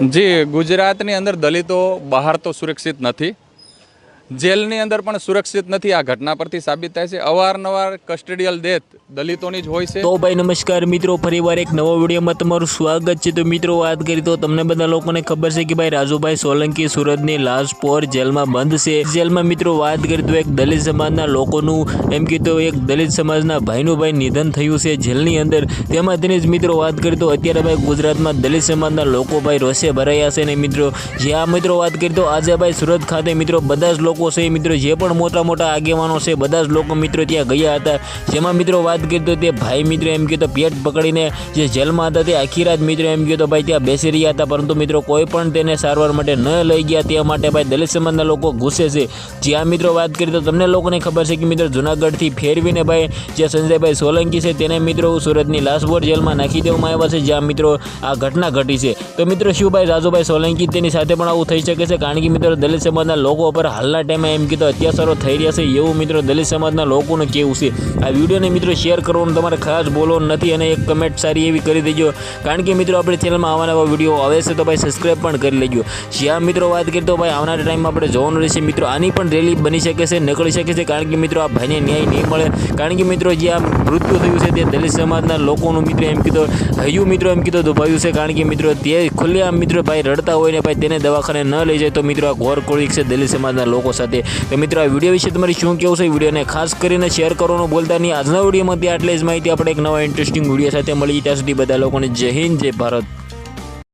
જી ગુજરાતની અંદર દલિતો બહાર તો સુરક્ષિત નથી. જેલની અંદર પણ સુરક્ષિત નથી. આ ઘટના પરથી સાબિત થાય છે. અવારનવાર કસ્ટડિયલ ડેથ દલિતોની જ હોય છે. તો ભાઈ નમસ્કાર મિત્રો ફરીવાર એક નવો વિડીયોમાં તમારું સ્વાગત છે. તો મિત્રો, વાત કરી તો તમને બધા લોકોને ખબર છે કે ભાઈ રાજુભાઈ સોલંકી સુરતની લાશ પોર જેલમાં બંધ છે. જેલમાં મિત્રો, વાત કરી તો એક દલિત સમાજના લોકોનું, એમ કીધું એક દલિત સમાજના ભાઈનું ભાઈ નિધન થયું છે જેલની અંદર. તેમાં તેની જ મિત્રો, વાત કરી તો અત્યારે ભાઈ ગુજરાતમાં દલિત સમાજના લોકો ભાઈ રોષે ભરાયા છે. ને મિત્રો, જ્યાં મિત્રો, વાત કરી તો આજે ભાઈ સુરત ખાતે મિત્રો, બધા જ લોકો છે મિત્રો જે પણ મોટા મોટા આગેવાનો છે, બધા જ લોકો મિત્રો ત્યાં ગયા હતા. જેમાં મિત્રો વાત કરી તો તે ભાઈ મિત્રો એમ કહેતો પેટ પકડીને જે જેલમાં હતા તે આખી રાત મિત્રો એમ કહેતો, ભાઈ, ત્યાં બેસી રહ્યા હતા. પરંતુ મિત્રો કોઈ પણ તેને સારવાર માટે ન લઈ ગયા. તે માટે ભાઈ દલિત સમાજના લોકો ગુસ્સે છે. જ્યાં મિત્રો વાત કરી તો તમને લોકોને ખબર છે કે મિત્રો જુનાગઢથી ફેરવીને ભાઈ જે સંજયભાઈ સોલંકી છે તેને મિત્રો સુરતની લાસબોર જેલમાં નાખી દેવામાં આવ્યા છે, જ્યાં મિત્રો આ ઘટના ઘટી છે. તો મિત્રો શિવભાઈ રાજુભાઈ સોલંકી તેની સાથે પણ આવું થઈ શકે છે? કારણ કે મિત્રો દલિત સમાજના લોકો પર હાલના ટાઈમે એમ કીધું અત્યાચારો થઈ રહ્યા છે. એવું મિત્રો દલિત સમાજના લોકોનું કેવું છે? આ વિડીયોને મિત્રો શેર કરવાનું તમારે ખાસ બોલવાનું નથી અને એક કમેન્ટ સારી એવી કરી દેજો. કારણ કે મિત્રો આપણી ચેનલમાં આવા નવા વીડિયો આવે છે તો ભાઈ સબસ્ક્રાઈબ પણ કરી લેજો. જ્યાં મિત્રો વાત કરીએ તો ભાઈ આવનારા ટાઈમમાં આપણે જોવાનું રહેશે, મિત્રો આની પણ રેલી બની શકે છે, નીકળી શકે છે. કારણ કે મિત્રો આ ભાઈને ન્યાય નહીં મળે. કારણ કે મિત્રો જે આ મૃત્યુ થયું છે તે દલિત સમાજના લોકોનું મિત્રો એમ કીધો હયું મિત્રો એમ કીધો દુભાયું છે. કારણ કે મિત્રો તે ખુલ્લેઆમ મિત્રો ભાઈ રડતા હોય ને ભાઈ તેને દવાખાને ન લઈ જાય તો મિત્રો આ ઘોર કોળી છે દલિત સમાજના લોકો સાથે. તો મિત્રો, આ વીડિયો વિશે તમારી શું કહેવું છે વિડીયોને ખાસ કરીને શેર કરવાનું ભૂલતા નહીં. આજના વિડીયોમાંથી આટલી જ માહિતી આપણે એક નવા ઇન્ટરેસ્ટિંગ વીડિયો સાથે મળી. ત્યાં સુધી બધા લોકોને જય હિન્દ, જય ભારત.